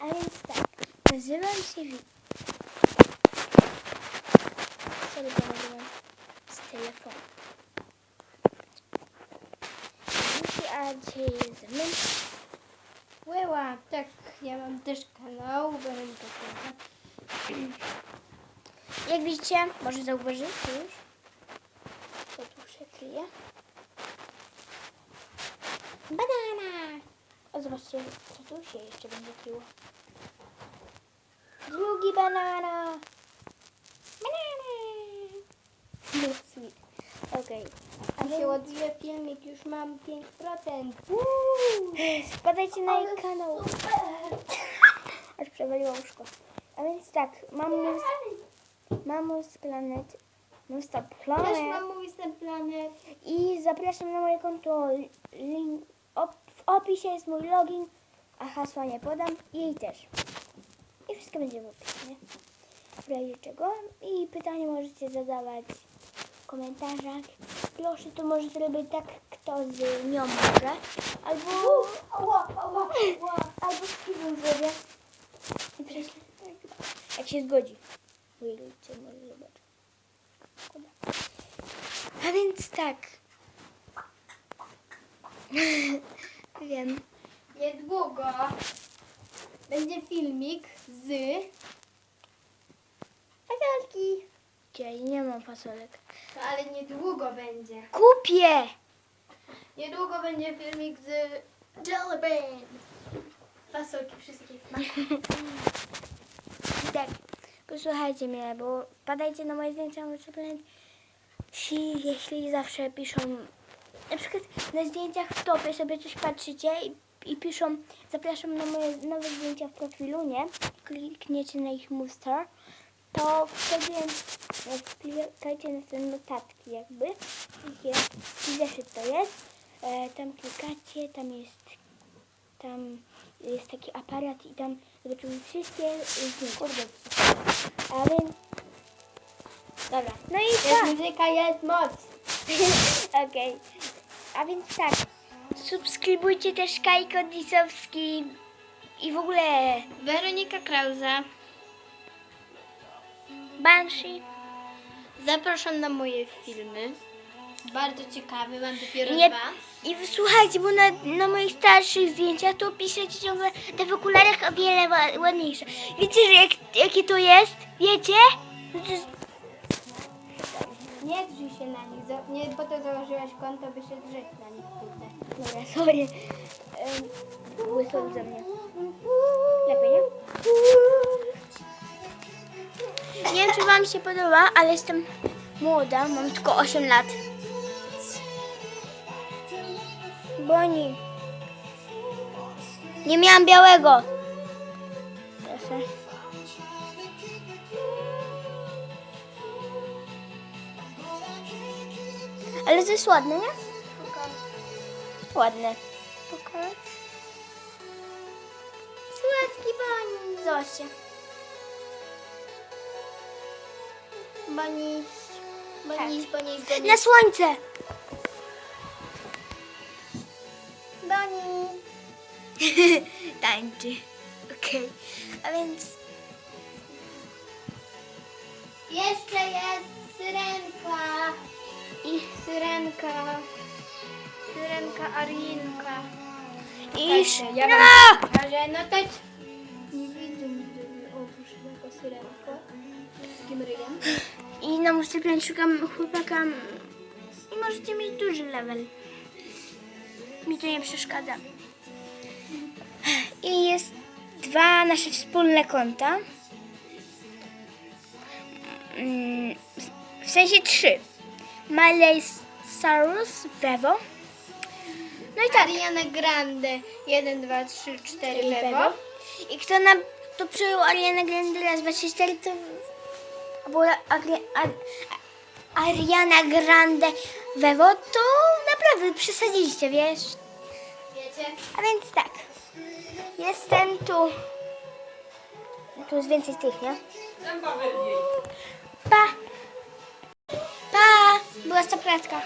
A więc tak, nazywam się Wi. Sobie to nazywam z telefonu. A dzisiaj jest ze mną. Tak, ja mam też kanał, Weronika Kępa. Jak widzicie, może zauważycie już, co tu się kryje. Banana! Zobaczcie, co tu się jeszcze będzie kryło. Drugi banana! Banana! Sweet. Okej. A A się odbije filmik, już mam 5%. wpadajcie na jej kanał. Aż przewaliło łóżko. A więc tak, Mamus, Mamus Planet, Musta Też Planet. mam mój planet. I zapraszam na moje konto. Link, op, w opisie jest mój login, a hasła nie podam. Jej też. I wszystko będzie w opisie. W razie czego. I pytania możecie zadawać w komentarzach. Proszę, to może zrobić tak, kto z nią może. Albo, Ała, ała, ała. albo z kim zrobię. I prześlę. Jak się zgodzi. Wyjdziecie, może zobaczę. Szkoda. A więc tak. Wiem. Niedługo będzie filmik z Fasolki. Dzisiaj nie mam fasolek. No, ale niedługo będzie. Kupię! Niedługo będzie filmik z Jelly Bean. Fasolki wszystkie. Tak. Posłuchajcie mnie, bo wpadajcie na moje zdjęcia na jeśli zawsze piszą, na przykład na zdjęciach w topie sobie coś patrzycie i, i piszą, zapraszam na moje nowe zdjęcia w profilu, nie? Klikniecie na ich Moonstar, to wtedy jak klikajcie na te notatki jakby, i zeszyt to jest, e, tam klikacie, tam jest tam jest taki aparat i tam zobaczymy wszystkie zdjęcia. A więc... Dobra, no i Jest tak. muzyka, jest moc. Okej. A więc tak. Subskrybujcie też Kajko Disowski i w ogóle Weronika Krauza. Banshee. Zapraszam na moje filmy. Bardzo ciekawe, mam dopiero Nie, dwa. I słuchajcie, bo na, na moich starszych zdjęciach to piszecie ciągle te w okularach o wiele ła- ładniejsze. Wiecie, że jak, jakie to jest? Wiecie? To jest Nie drzyj się na nich, za- nie po to założyłaś konto, by się drzeć na nich tutaj. Dobra, sorry. Um, Łysą ze mnie. Lepiej, nie? Nie wiem, czy Wam się podoba, ale jestem młoda, mam tylko 8 lat. Boni. Nie miałam białego. Proszę. Ale to jest ładne, nie? Ładne. Pokaż. Słodki boni. Zobaczcie. Baniś, baniś, baniś, baniś. Na słońce. Bani. Tańczy. Okej. A więc Jeszcze jest syrenka. Syrenka. Syrenka Arinka. i ja no! pokażę. No to... Nie widzę nigdy oprócz jako syrenka. Z takim ryjem. I na Musterplan szukam chłopaka i możecie mieć duży level. Mi to nie przeszkadza. I jest dwa nasze wspólne konta. Mm, W sensie trzy. Miley Cyrus, Vevo. No i tak. Ariana Grande. 1, 2, 3, 4 I lewo. Vevo. I kto nam to przyjął Ariana Grande raz, dwa, trzy, cztery, to albo Ari- Ar- Ariana Grande Vevo, to naprawdę przesadziliście, wiesz? Wiecie? A więc tak. Jestem tu. Tu jest więcej tych, nie? Pa! Była stopklatka.